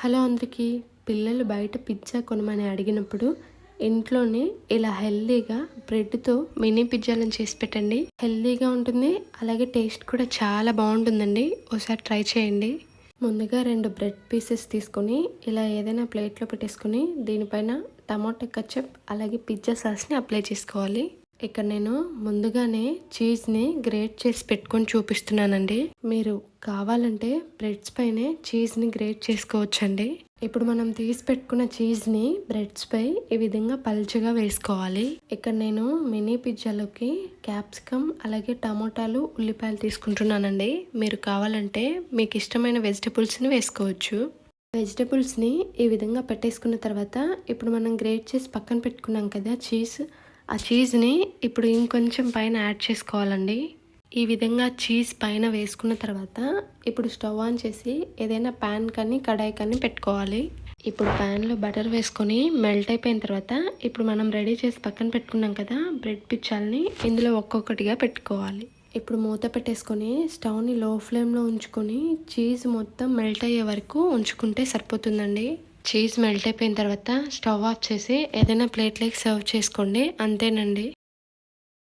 Hello అందరికీ పిల్లలు బయట పిజ్జా కొనమని అడిగినప్పుడు ఇంట్లోనే ఇలా హెల్దీగా బ్రెడ్తో మినీ పిజ్జాలను చేసి పెట్టండి. హెల్దీగా ఉంటుంది అలాగే టేస్ట్ కూడా చాలా బాగుంటుందండి. ఒకసారి ట్రై చేయండి. ముందుగా రెండు బ్రెడ్ పీసెస్ తీసుకొని ఇలా ఏదైనా ప్లేట్లో పెట్టేసుకొని దీనిపైన టమాటా కచ్చప్ అలాగే పిజ్జా సాస్ని అప్లై చేసుకోవాలి. ఇక్కడ నేను ముందుగానే చీజ్ని గ్రేట్ చేసి పెట్టుకొని చూపిస్తున్నానండి. మీరు కావాలంటే బ్రెడ్స్ పైనే చీజ్ని గ్రేట్ చేసుకోవచ్చండి. ఇప్పుడు మనం తీసి పెట్టుకున్న చీజ్ని బ్రెడ్స్ పై ఈ విధంగా పల్చగా వేసుకోవాలి. ఇక్కడ నేను మినీ పిజ్జాలోకి క్యాప్సికమ్ అలాగే టమోటాలు ఉల్లిపాయలు తీసుకుంటున్నానండి. మీరు కావాలంటే మీకు ఇష్టమైన వెజిటబుల్స్ని వేసుకోవచ్చు. వెజిటబుల్స్ని ఈ విధంగా పెట్టేసుకున్న తర్వాత ఇప్పుడు మనం గ్రేట్ చేసి పక్కన పెట్టుకున్నాం కదా చీజ్. ఆ చీజ్ని ఇప్పుడు ఇంకొంచెం పైన యాడ్ చేసుకోవాలండి. ఈ విధంగా చీజ్ పైన వేసుకున్న తర్వాత ఇప్పుడు స్టవ్ ఆన్ చేసి ఏదైనా ప్యాన్ కానీ కడాయి కానీ పెట్టుకోవాలి. ఇప్పుడు ప్యాన్లో బటర్ వేసుకొని మెల్ట్ అయిపోయిన తర్వాత ఇప్పుడు మనం రెడీ చేసి పక్కన పెట్టుకున్నాం కదా బ్రెడ్ పిచ్చాలని ఇందులో ఒక్కొక్కటిగా పెట్టుకోవాలి. ఇప్పుడు మూత పెట్టేసుకొని స్టవ్ని లో ఫ్లేమ్లో ఉంచుకొని చీజ్ మొత్తం మెల్ట్ అయ్యే వరకు ఉంచుకుంటే సరిపోతుందండి. చీజ్ మెల్ట్ అయిపోయిన తర్వాత స్టవ్ ఆఫ్ చేసి ఏదైనా ప్లేట్లోకి సర్వ్ చేసుకోండి. అంతేనండి.